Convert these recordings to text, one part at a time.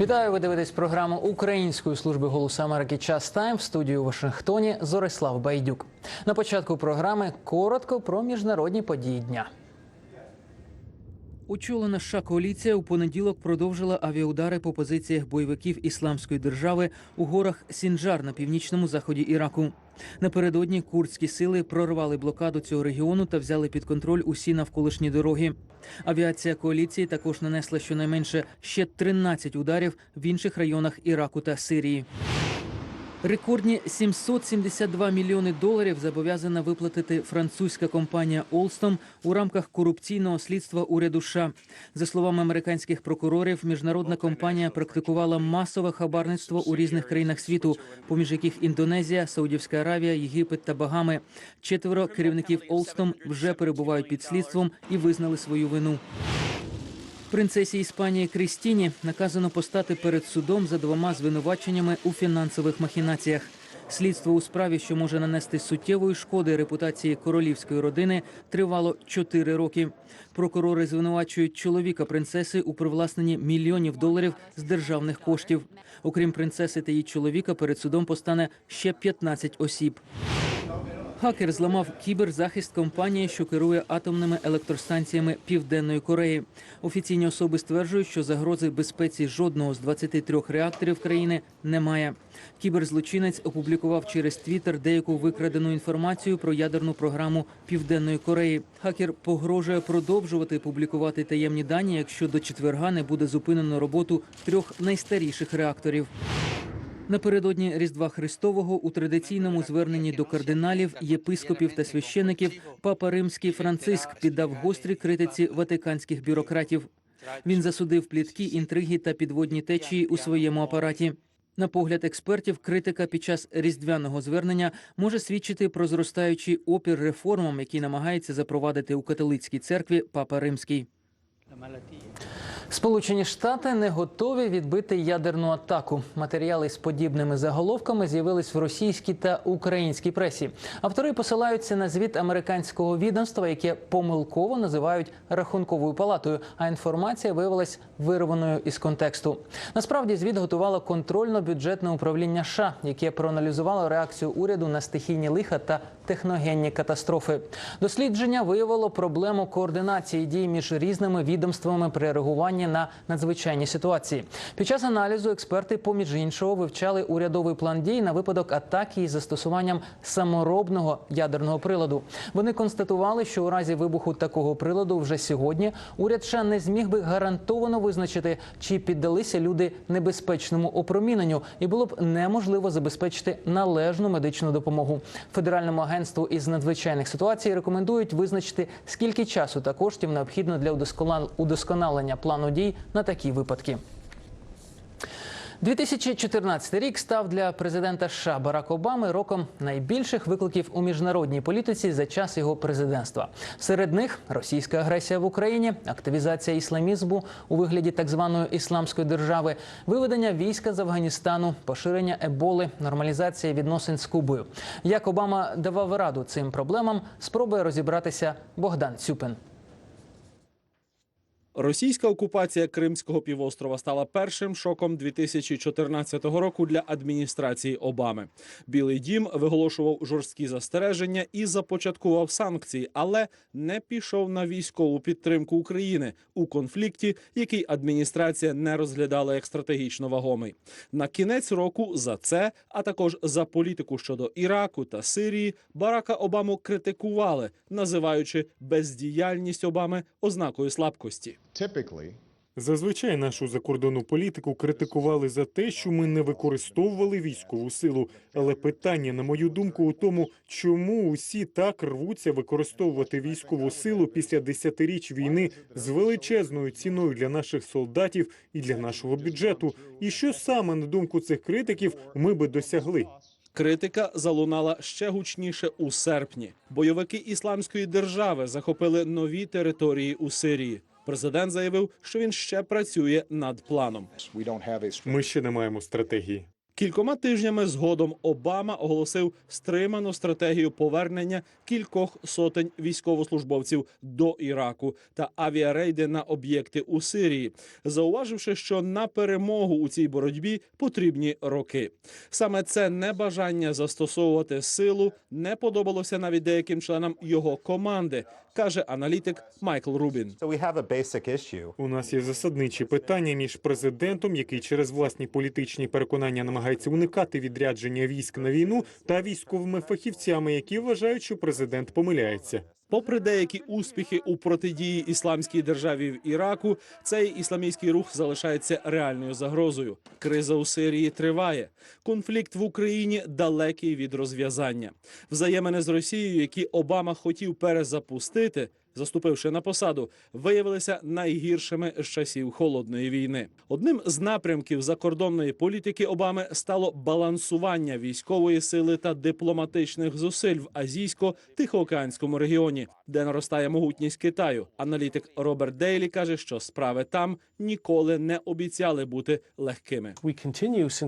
Вітаю, ви дивитесь програму Української служби голосу Америки Час Тайм в студії у Вашингтоні Зорислав Байдюк. На початку програми коротко про міжнародні події дня. Очолена США коаліція у понеділок продовжила авіаудари по позиціях бойовиків ісламської держави у горах Сінджар на північному заході Іраку. Напередодні курдські сили прорвали блокаду цього регіону та взяли під контроль усі навколишні дороги. Авіація коаліції також нанесла щонайменше ще 13 ударів в інших районах Іраку та Сирії. Рекордні 772 мільйони доларів зобов'язана виплатити французька компанія Alstom у рамках корупційного слідства уряду США. За словами американських прокурорів, міжнародна компанія практикувала масове хабарництво у різних країнах світу, поміж яких Індонезія, Саудівська Аравія, Єгипет та Багами. Четверо керівників Alstom вже перебувають під слідством і визнали свою вину. Принцесі Іспанії Крістіні наказано постати перед судом за двома звинуваченнями у фінансових махінаціях. Слідство у справі, що може нанести суттєвої шкоди репутації королівської родини, тривало чотири роки. Прокурори звинувачують чоловіка принцеси у привласненні мільйонів доларів з державних коштів. Окрім принцеси та її чоловіка, перед судом постане ще 15 осіб. Хакер зламав кіберзахист компанії, що керує атомними електростанціями Південної Кореї. Офіційні особи стверджують, що загрози безпеці жодного з 23 реакторів країни немає. Кіберзлочинець опублікував через Твіттер деяку викрадену інформацію про ядерну програму Південної Кореї. Хакер погрожує продовжувати публікувати таємні дані, якщо до четверга не буде зупинено роботу трьох найстаріших реакторів. Напередодні Різдва Христового у традиційному зверненні до кардиналів, єпископів та священиків папа Римський Франциск піддав гострій критиці ватиканських бюрократів. Він засудив плітки, інтриги та підводні течії у своєму апараті. На погляд експертів, критика під час різдвяного звернення може свідчити про зростаючий опір реформам, які намагається запровадити у католицькій церкві папа Римський. Сполучені Штати не готові відбити ядерну атаку. Матеріали з подібними заголовками з'явились в російській та українській пресі. Автори посилаються на звіт американського відомства, яке помилково називають рахунковою палатою. А інформація виявилась вирваною із контексту. Насправді звіт готувало контрольно-бюджетне управління США, яке проаналізувало реакцію уряду на стихійні лиха та техногенні катастрофи. Дослідження виявило проблему координації дій між різними відомствами при реагуванні на надзвичайні ситуації. Під час аналізу експерти, поміж іншого, вивчали урядовий план дій на випадок атаки із застосуванням саморобного ядерного приладу. Вони констатували, що у разі вибуху такого приладу вже сьогодні уряд США не зміг би гарантовано визначити, чи піддалися люди небезпечному опроміненню, і було б неможливо забезпечити належну медичну допомогу. Федеральному агентству із надзвичайних ситуацій рекомендують визначити, скільки часу та коштів необхідно для удосконал- удосконалення плану дій на такі випадки. 2014 рік став для президента США Барака Обами роком найбільших викликів у міжнародній політиці за час його президентства. Серед них російська агресія в Україні, активізація ісламізму у вигляді так званої ісламської держави, виведення війська з Афганістану, поширення еболи, нормалізація відносин з Кубою. Як Обама давав раду цим проблемам, спробує розібратися Богдан Цюпин. Російська окупація Кримського півострова стала першим шоком 2014 року для адміністрації Обами. Білий дім виголошував жорсткі застереження і започаткував санкції, але не пішов на військову підтримку України у конфлікті, який адміністрація не розглядала як стратегічно вагомий. На кінець року за це, а також за політику щодо Іраку та Сирії, Барака Обаму критикували, називаючи бездіяльність Обами ознакою слабкості. Typically Зазвичай нашу закордонну політику критикували за те, що ми не використовували військову силу. Але питання, на мою думку, у тому, чому усі так рвуться використовувати військову силу після десятиріч війни з величезною ціною для наших солдатів і для нашого бюджету. І що саме на думку цих критиків ми би досягли? Критика залунала ще гучніше у серпні. Бойовики ісламської держави захопили нові території у Сирії. Президент заявив, що він ще працює над планом. Ми ще не маємо стратегії. Кількома тижнями згодом Обама оголосив стриману стратегію повернення кількох сотень військовослужбовців до Іраку та авіарейди на об'єкти у Сирії, зауваживши, що на перемогу у цій боротьбі потрібні роки. Саме це небажання застосовувати силу не подобалося навіть деяким членам його команди, каже аналітик Майкл Рубін. У нас є засадничі питання між президентом, який через власні політичні переконання намагається уникати відрядження військ на війну, та військовими фахівцями, які вважають, що президент помиляється. Попри деякі успіхи у протидії ісламській державі в Іраку, цей ісламістський рух залишається реальною загрозою. Криза у Сирії триває. Конфлікт в Україні далекий від розв'язання. Взаємини з Росією, які Обама хотів перезапустити, заступивши на посаду, виявилися найгіршими з часів холодної війни. Одним з напрямків закордонної політики Обами стало балансування військової сили та дипломатичних зусиль в азійсько-тихоокеанському регіоні, де наростає могутність Китаю. Аналітик Роберт Дейлі каже, що справи там ніколи не обіцяли бути легкими.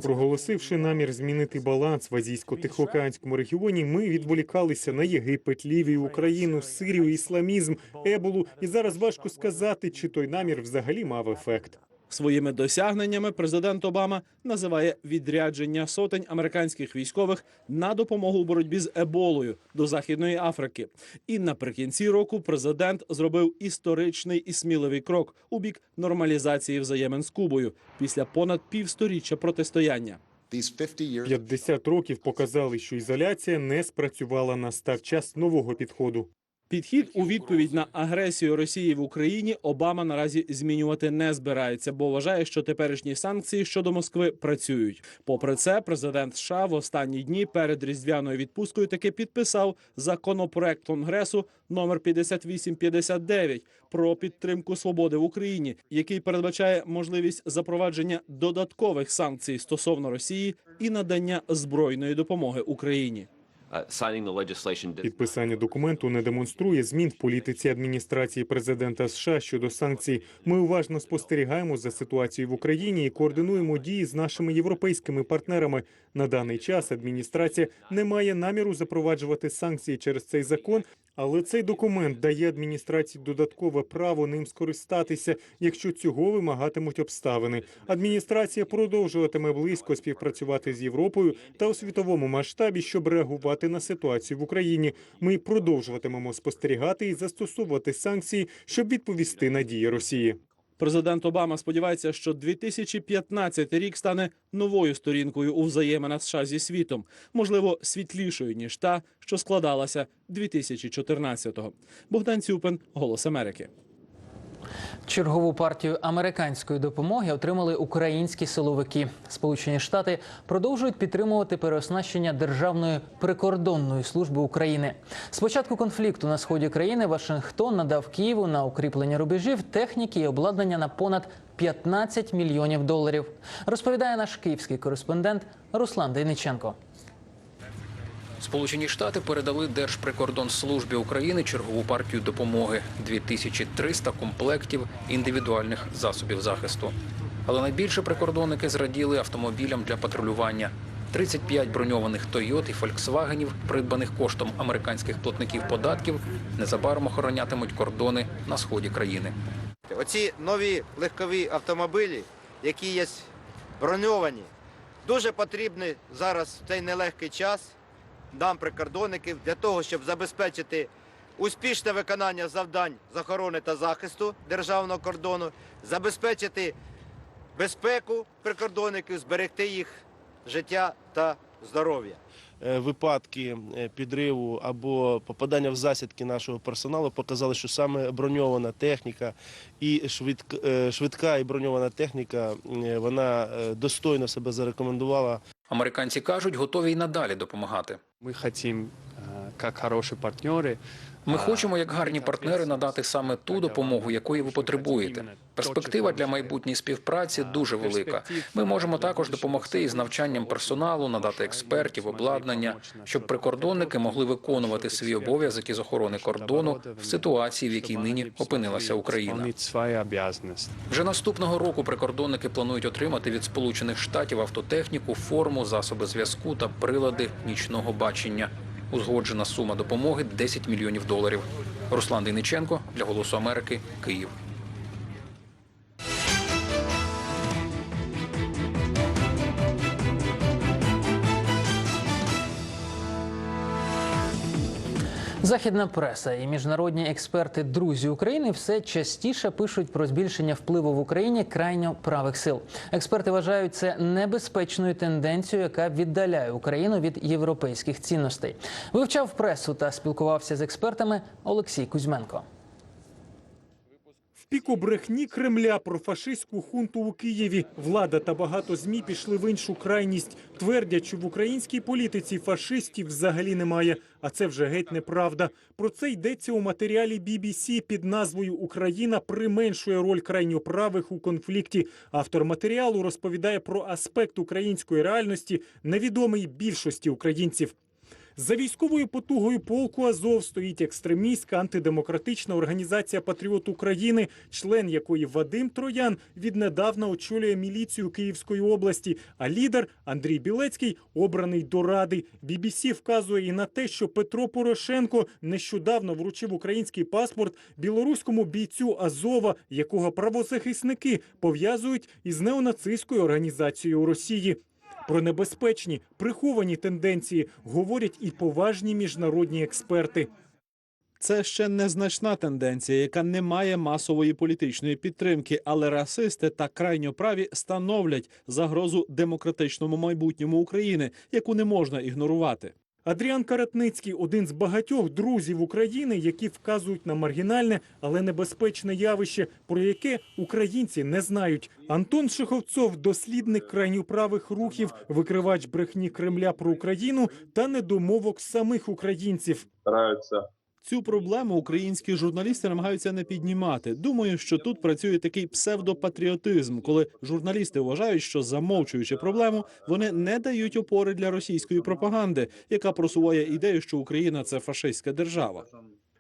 Проголосивши намір змінити баланс в азійсько-тихоокеанському регіоні, ми відволікалися на Єгипет, Лівію, Україну, Сирію, ісламізм, Еболу, і зараз важко сказати, чи той намір взагалі мав ефект. Своїми досягненнями президент Обама називає відрядження сотень американських військових на допомогу у боротьбі з еболою до Західної Африки. І наприкінці року президент зробив історичний і сміливий крок у бік нормалізації взаємин з Кубою після понад півсторіччя протистояння. These 50 years 50 років показали, що ізоляція не спрацювала. Настав час нового підходу. Підхід у відповідь на агресію Росії в Україні Обама наразі змінювати не збирається, бо вважає, що теперішні санкції щодо Москви працюють. Попри це, президент США в останні дні перед різдвяною відпусткою таки підписав законопроект Конгресу номер 5859 про підтримку свободи в Україні, який передбачає можливість запровадження додаткових санкцій стосовно Росії і надання збройної допомоги Україні. Does Підписання документу не демонструє змін в політиці адміністрації президента США щодо санкцій. Ми уважно спостерігаємо за ситуацією в Україні і координуємо дії з нашими європейськими партнерами. На даний час адміністрація не має наміру запроваджувати санкції через цей закон. Але цей документ дає адміністрації додаткове право ним скористатися, якщо цього вимагатимуть обставини. Адміністрація продовжуватиме близько співпрацювати з Європою та у світовому масштабі, щоб реагувати на ситуацію в Україні. Ми продовжуватимемо спостерігати і застосовувати санкції, щоб відповісти на дії Росії. Президент Обама сподівається, що 2015 рік стане новою сторінкою у взаєминах США зі світом, можливо, світлішою ніж та, що складалася 2014-го. Богдан Цюпин, Голос Америки. Чергову партію американської допомоги отримали українські силовики. Сполучені Штати продовжують підтримувати переоснащення Державної прикордонної служби України. З початку конфлікту на сході країни Вашингтон надав Києву на укріплення рубежів техніки і обладнання на понад 15 мільйонів доларів. Розповідає наш київський кореспондент Руслан Дейниченко. Сполучені Штати передали Держприкордонслужбі України чергову партію допомоги 2300 комплектів індивідуальних засобів захисту. Але найбільше прикордонники зраділи автомобілям для патрулювання. 35 броньованих Тойот і Фольксвагенів, придбаних коштом американських платників податків, незабаром охоронятимуть кордони на сході країни. Оці нові легкові автомобілі, які є броньовані, дуже потрібні зараз в цей нелегкий час нам, прикордонників, для того, щоб забезпечити успішне виконання завдань з охорони та захисту державного кордону, забезпечити безпеку прикордонників, зберегти їх життя та здоров'я. е, випадки е, підриву або попадання в засідки нашого персоналу показали, що саме броньована техніка і швидка, е, швидка і броньована техніка вона достойно себе зарекомендувала Американці кажуть, готові й надалі допомагати. Мы хотим э, как хорошие партнеры. ми хочемо, як гарні партнери, надати саме ту допомогу, якої ви потребуєте. Перспектива для майбутньої співпраці дуже велика. Ми можемо також допомогти із навчанням персоналу, надати експертів, обладнання, щоб прикордонники могли виконувати свій обов'язок із охорони кордону в ситуації, в якій нині опинилася Україна. Вже наступного року прикордонники планують отримати від Сполучених Штатів автотехніку, форму, засоби зв'язку та прилади нічного бачення. Узгоджена сума допомоги 10 мільйонів доларів. Руслан Дейниченко для Голосу Америки, Київ. Західна преса і міжнародні експерти друзі України все частіше пишуть про збільшення впливу в Україні крайньо правих сил. Експерти вважають це небезпечною тенденцією, яка віддаляє Україну від європейських цінностей. Вивчав пресу та спілкувався з експертами Олексій Кузьменко. Піку брехні Кремля про фашистську хунту у Києві влада та багато змі пішли в іншу крайність, твердять, що в українській політиці фашистів взагалі немає. А це вже геть неправда. Про це йдеться у матеріалі BBC під назвою Україна применшує роль крайньоправих у конфлікті. Автор матеріалу розповідає про аспект української реальності, невідомий більшості українців. За військовою потугою полку Азов стоїть екстремістська антидемократична організація Патріот України, член якої Вадим Троян віднедавна очолює міліцію Київської області. А лідер Андрій Білецький обраний до ради. BBC вказує і на те, що Петро Порошенко нещодавно вручив український паспорт білоруському бійцю Азова, якого правозахисники пов'язують із неонацистською організацією Росії. Про небезпечні приховані тенденції говорять і поважні міжнародні експерти. Це ще незначна тенденція, яка не має масової політичної підтримки, але расисти та крайньоправі становлять загрозу демократичному майбутньому України, яку не можна ігнорувати. Адріан Каратницький один з багатьох друзів України, які вказують на маргінальне, але небезпечне явище, про яке українці не знають. Антон Шеховцов, дослідник крайньоправих рухів, викривач брехні Кремля про Україну та недомовок самих українців. стараются Цю проблему українські журналісти намагаються не піднімати. Думаю, що тут працює такий псевдопатріотизм, коли журналісти вважають, що замовчуючи проблему, вони не дають опори для російської пропаганди, яка просуває ідею, що Україна це фашистська держава.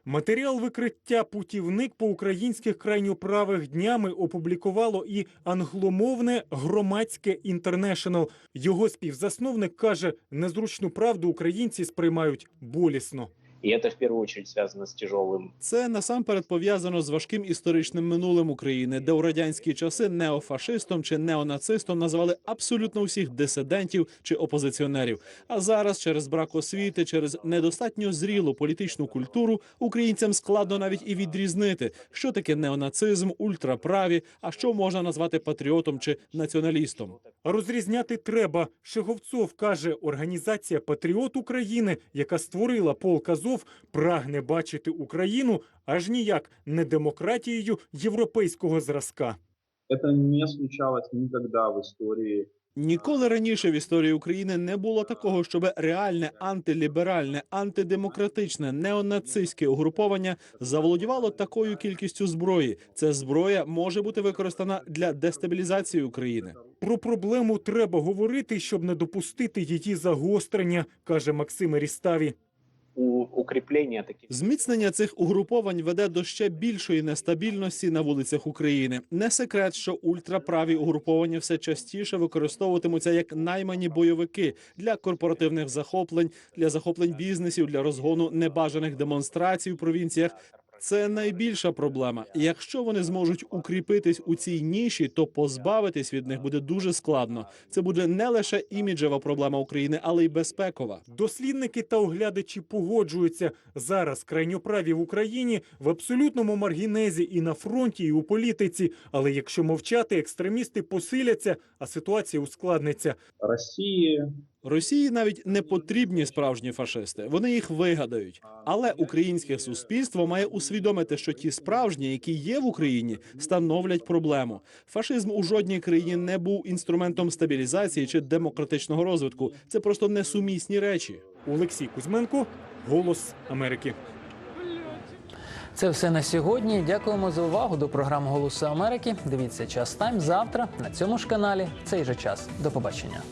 Матеріал викриття путівник по українських крайньоправих днями опублікувало і англомовне громадське інтернешнл. Його співзасновник каже, незручну правду українці сприймають болісно. И это в первую очередь связано с тяжелым Це насамперед пов'язано з важким історичним минулим України, де у радянські часи неофашистом чи неонацистом називали абсолютно всіх дисидентів чи опозиціонерів. А зараз, через брак освіти, через недостатньо зрілу політичну культуру, українцям складно навіть і відрізнити, що таке неонацизм, ультраправі, а що можна назвати патріотом чи націоналістом. Розрізняти треба. Шеговцов каже, організація Патріот України, яка створила полк Азов, прагне бачити Україну аж ніяк не демократією європейського зразка. Это не случалось никогда в истории. Ніколи раніше в історії України не було такого, щоб реальне антиліберальне, антидемократичне, неонацистське угруповання заволодівало такою кількістю зброї. Ця зброя може бути використана для дестабілізації України. Про проблему треба говорити, щоб не допустити її загострення, каже Максим Ріставі. У укріплення таких Зміцнення цих угруповань веде до ще більшої нестабільності на вулицях України. Не секрет, що ультраправі угруповання все частіше використовуватимуться як наймані бойовики для корпоративних захоплень, для захоплень бізнесів, для розгону небажаних демонстрацій у провінціях. Це найбільша проблема. Якщо вони зможуть укріпитись у цій ніші, то позбавитись від них буде дуже складно. Це буде не лише іміджева проблема України, але й безпекова. Дослідники та оглядачі погоджуються зараз крайньоправі в Україні в абсолютному маргінезі і на фронті, і у політиці. Але якщо мовчати, екстремісти посиляться, а ситуація ускладниться. России Росії навіть не потрібні справжні фашисти. Вони їх вигадають. Але українське суспільство має усвідомити, що ті справжні, які є в Україні, становлять проблему. Фашизм у жодній країні не був інструментом стабілізації чи демократичного розвитку. Це просто несумісні речі. Олексій Кузьменко, Голос Америки. Це все на сьогодні. Дякуємо за увагу до програми Голосу Америки. Дивіться час тайм завтра на цьому ж каналі. в Цей же час. До побачення.